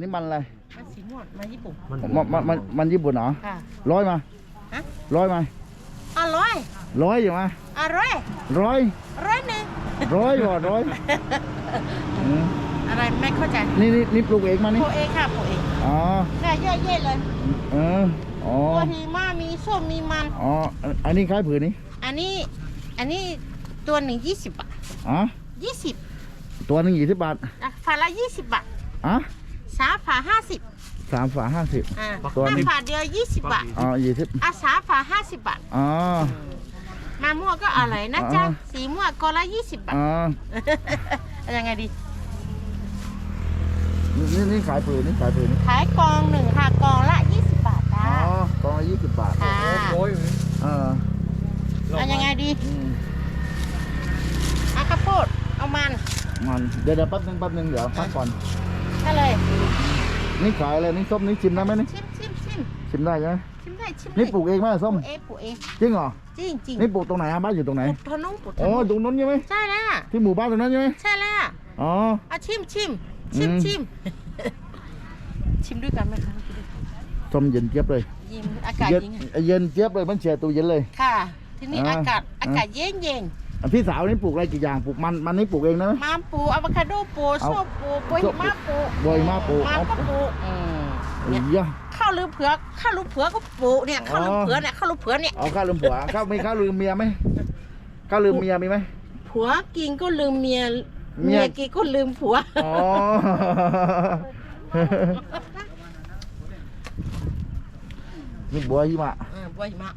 นี่มันอะไรมันสีม่วงมาญี่ปุ่นมันมันมันมันญี่ปุ่นเหรอค่ะร้อยมาฮะร้อยมาอร่อยร้อยอยู่มาอร่อยร้อยร้อยหนึ่งร้อยว่ะร้อยอืมอะไรไม่เข้าใจนี่นี่นี่ปลูกเองมานี่โปเองค่ะโปเองอ๋อแค่เยอะๆเลยเอออ๋อตัวหิมะมีส้มมีมันอ๋ออันอันนี้คล้ายผืนนี่อันนี้อันนี้ตัวหนึ่งยี่สิบบาทอ๋อยี่สิบตัวหนึ่งยี่สิบบาทอะฝาละยี่สิบบาทอ๋อ สามฝาห้าสิบสามฝาห้าสิบ อ่าตัวหนึ่งห้าฝาเดียวยี่สิบบาทอ๋อยี่สิบอะสามฝาห้าสิบบาท อ๋อมะม่วงก็อร่อยนะจ๊ะ อ่า สีม่วงก็ละยี่สิบบาทอ๋อ เอายังไงดี นี่นี่ขายผืนนี่ขายผืนนี่ขายกองหนึ่งค่ะกองละยี่สิบบาทจ้าอ๋อกล่องละยี่สิบบาทค่ะโอ้ยเออเอายังไงดีอืมเอาข้าวโพดเอามันมันเดี๋ยวเดี๋ยวแป๊บนึงแป๊บนึงเดี๋ยวพักก่อนก็เลย นี่ขายอะไรนี่ส้มนี่ชิมได้ไหมนี่ชิมชิมชิมชิมได้ใช่ไหมชิมได้ชิมได้นี่ปลูกเองไหมส้มปลูกเองปลูกเองจริงเหรอจริงจริงนี่ปลูกตรงไหนอะบ้านอยู่ตรงไหนปลูกทะนุปลูกทะอ๋อนุตรงนั้นใช่ไหมใช่แล้วที่หมู่บ้านตรงนั้นใช่ไหมใช่แล้วอ๋อเอาชิมชิมชิมอืมชิมชิมด้วยกันไหมคะส้มเย็นเจี๊ยบเลยยิ้มอากาศเย็นยิงเย็นเจี๊ยบเลยมันแช่ตู้เย็นเลยค่ะ ที่นี่อ่าอากาศอ่าอากาศเย็นเย็นอะ พี่สาวนี่ปลูกอะไรกี่อย่างปลูกมันมันนี่ปลูกเองได้ไหมมามปลูกอะโวคาโดปลูกเอาส้มปลูกบัวหิมะปลูกบัวหิมะปลูกมันก็ปลูกอืมเอ้ยยะข้าวลืมเผือกข้าวลืมเผือกก็ปลูกเนี่ยข้าวลืมเผือกเนี่ยข้าวลืมเผือกเนี่ยเอาข้าวลืมผัวข้าวมีข้าวลืมเมียไหมข้าวลืมเมียมีไหม ผัวกินก็ลืมเมียเมียเมียกินก็ลืมผัว อ๋อ นี่บัวหิมะ อ่าบัวหิมะ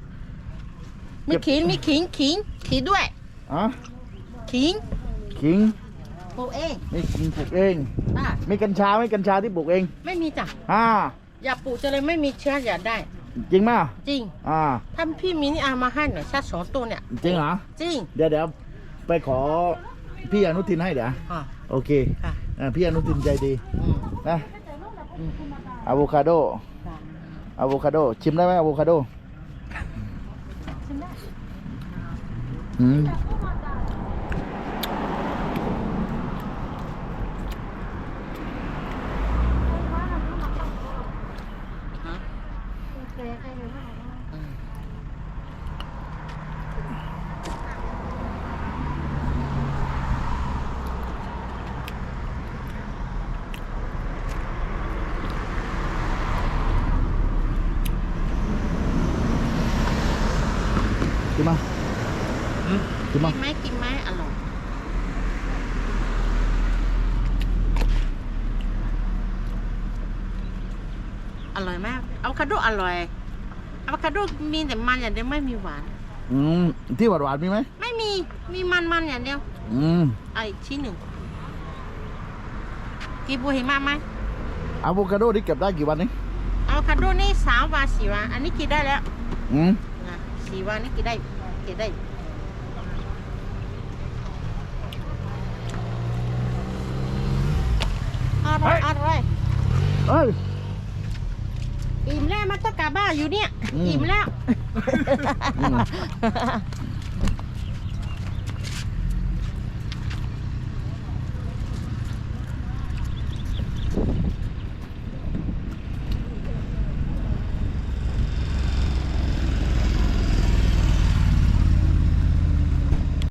มีขิงมีขิงขิงขิงด้วย อ๋อขิงขิงปลูกเองนี่ขิงปลูกเองอ่ามีกัญชาไหมกัญชาที่ปลูกเองไม่มีจ้ะอ่าอย่าปลูกจะเลยไม่มีเชื้ออย่าได้ จริงไหมจริงอ่าถ้าพี่มีนี่เอามาให้หน่อยสักสองตัวเนี่ย จริงเหรอจริงเดี๋ยวเดี๋ยวไปขอพี่อนุทินให้เดี๋ยวอ่าโอเคค่ะ อ่าพี่อนุทินใจดีอืมนะอะโวคาโดค่ะอะโวคาโดชิมได้ไหมอะโวคาโดชิมได้อืม กินมากินมากินไหมกินไหมอร่อยอร่อยมาก อะโวคาโดอร่อยอะโวคาโดมีแต่มันอย่างเดียวไม่มีหวาน อืมที่หวานหวานๆมีไหมไม่มีมีมันมันอย่างเดียวอืมเอาอีกชิ้นหนึ่งกินบัวหิมะไหมอะโวคาโดที่เก็บได้กี่วันนี่อะโวคาโดนี่สามวันสี่วันอันนี้กินได้แล้วอืมนะสี่วันนี่กินได้กินได้อร่อยอร่อยเอ้ยอิ่มแล้วมัน ต้องกลับบ้านอยู่เนี่ยอืมอิ่มแล้วอืม